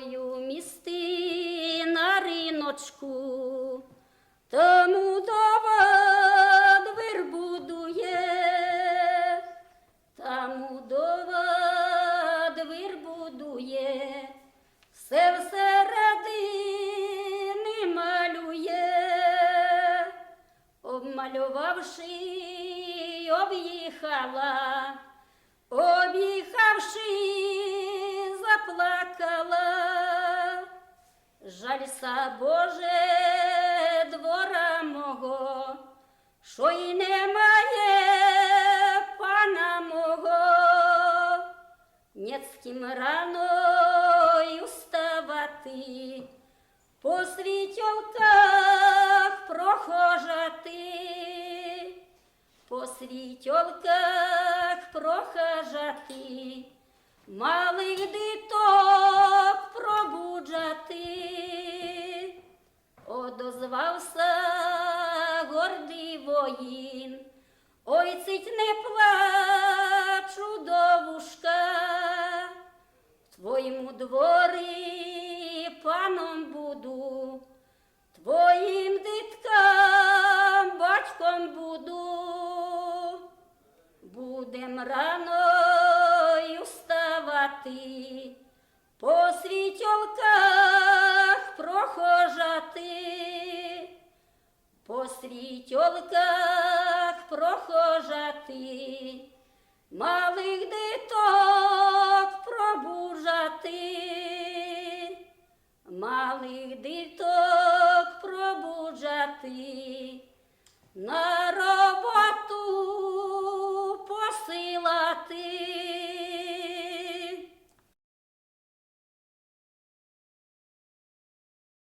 тобою місти на риночку, тому дова двір будує, тому дова двір будує, все всередині малює, обмалювавши, об'їхала, об'їхавши, Жалься, Боже, двора мого, що й немає пана мого. Нет з ким раною вставати, по світьолках прохожати, по світьолках прохожати, малих діток Одозвався гордий воїн, ой, цить не плачу, довушка, в твоєму дворі паном буду, твоїм диткам батьком буду, будем раною вставати, по світьолках по світьолках прохожати, малих диток пробуджати, малих диток пробуджати, на роботу посилати,